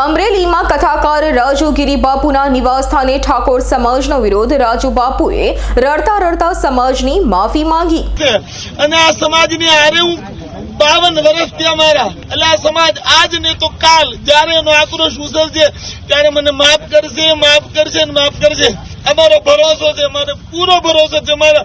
અમરેલીમાં કથાકાર રાજુ ગિરી બાપુના નિવાસસ્થાને ઠાકોર સમાજનો વિરોધ. રાજુ બાપુએ રડતા રડતા સમાજની માફી માંગી. અને આ સમાજની હારે હું બાવન વર્ષ ત્યાં મારા. એટલે આ સમાજ આજ ને તો કાલ, જયારે એનો આક્રોશ ઉસરશે ત્યારે મને માફ કરશે માફ કરશે ને માફ કરશે. અમારો ભરોસો છે મને પૂરો ભરોસો છે મારા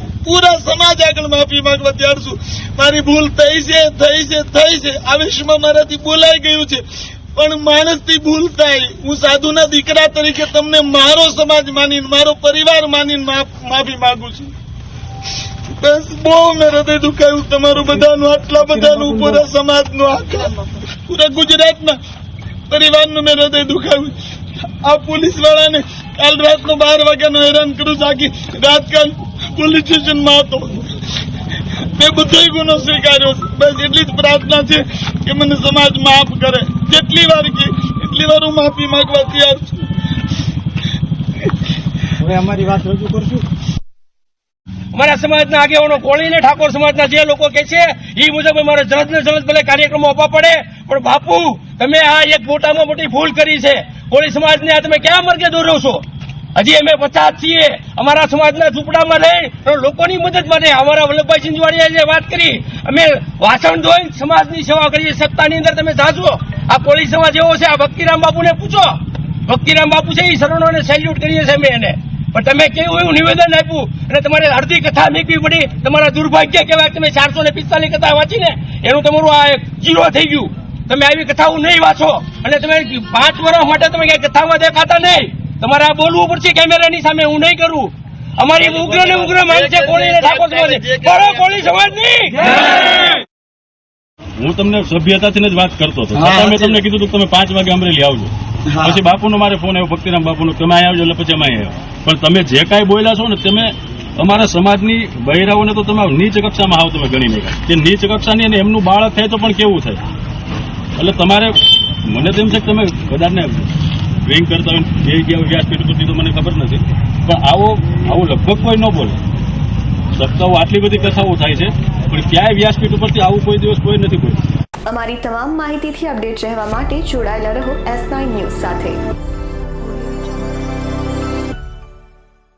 પૂરા સમાજ આગળ માફી માંગવા તૈયાર છું. મારી ભૂલ થઈ છે થઈ છે થઈ છે. આ મારાથી બોલાઈ ગયું છે. પણ માણસથી ભૂલ થાય. હું સાધુના દીકરા તરીકે તમને મારો સમાજ માનીને, મારો પરિવાર માનીને માફી માંગુ છું. બસ બહુ મેં હૃદય દુખાયું. તમારું બધાનું, આટલા બધાનું પૂરા સમાજનું આખા, પૂરા ગુજરાતના પરિવારનું મેં હૃદય દુખાયું. આ પોલીસ વાળાને કાલ રાતનો બાર વાગ્યાનો હેરાન કરું છું. રાત કાલ પોલીસ સ્ટેશનમાં હતો. મેં બધો ગુનો સ્વીકાર્યો. બસ એટલી જ પ્રાર્થના છે કે મને સમાજ માફ કરે. જેટલી વાર કે એટલી વાર હું માફી માંગવા તૈયાર છું. હવે અમારી વાત રજૂ કરશું. અમારા સમાજના આગેવાનો કોળીને ઠાકોર સમાજના જે લોકો કે છે એ મુજબ અમારે જલદ ને જલદ ભલે કાર્યક્રમો આપવા પડે પણ બાપુ તમે આ એક મોટામાં મોટી ભૂલ કરી છે. કોળી સમાજને આ તમે ક્યાં મર્ગે દોરો છો? હજી અમે પચાસ છીએ. અમારા સમાજના ઝૂંપડામાં રહી લોકોની મદદ માટે અમારા વલ્લભભાઈ સિંધવાડીએ વાત કરી, અમે વાસણ ધોઈ સમાજની સેવા કરીએ, સત્તાની અંદર તમે જાજો. આ કોળી સમાજ એવો છે, આ ભક્તિરામ બાપુને પૂછો. ભક્તિરામ બાપુ છે, એ શરણોને સેલ્યુટ કરીએ છીએ અમે એને. પણ તમે કેવું એવું નિવેદન આપ્યું? અને તમારે અડધી કથા મૂકવી પડી. તમારા દુર્ભાગ્ય કહેવાય તમે ચારસો ને પિસ્તાલીસ કથા વાંચીને એનું તમારું આ જીરો થઈ ગયું. તમે આવી કથાઓ નહીં વાંચો. અને તમે પાંચ વર્ષ માટે તમે કઈ કથામાં દેખાતા નહીં. તમારે આ બોલવું પડશે કેમેરાની સામે હું નહીં કરું. અમારી ઉગ્ર ને ઉગ્ર માન છે કોળી ઠાકોર સમાજ કરો કોળી સમાજની હું તમને સભ્યતાથી જ વાત કરતો હતો. મેં તમને કીધું તમે પાંચ વાગે અમરેલી આવજો. પછી બાપુનો મારે ફોન આવ્યો ભક્તિરામ બાપુનો તમે અહીંયા આવજો એટલે પછી અમે આવ્યો. પણ તમે જે કાંઈ બોલ્યા છો ને તમે અમારા સમાજની બહેરાઓને તો તમે નીચ કક્ષામાં આવો તમે ગણી નહીં કે નીચ કક્ષાની અને એમનું બાળક થાય તો પણ કેવું થાય? એટલે તમારે મને તો એમ છે કે તમે કદાચને ડ્રિંક કરતા હોય એ ગયા વ્યાસપીઠ તો મને ખબર નથી. પણ આવો આવો લગભગ કોઈ ન બોલે. સત્તાઓ આટલી બધી કથાઓ થાય છે, પણ ક્યાંય વ્યાસપીઠ ઉપરથી આવું કોઈ દિવસ કોઈ નથી બોલ્યું અમારી તમામ માહિતીથી અપડેટ રહેવા માટે જોડાયેલા રહો એસ નાઇન ન્યૂઝ સાથે.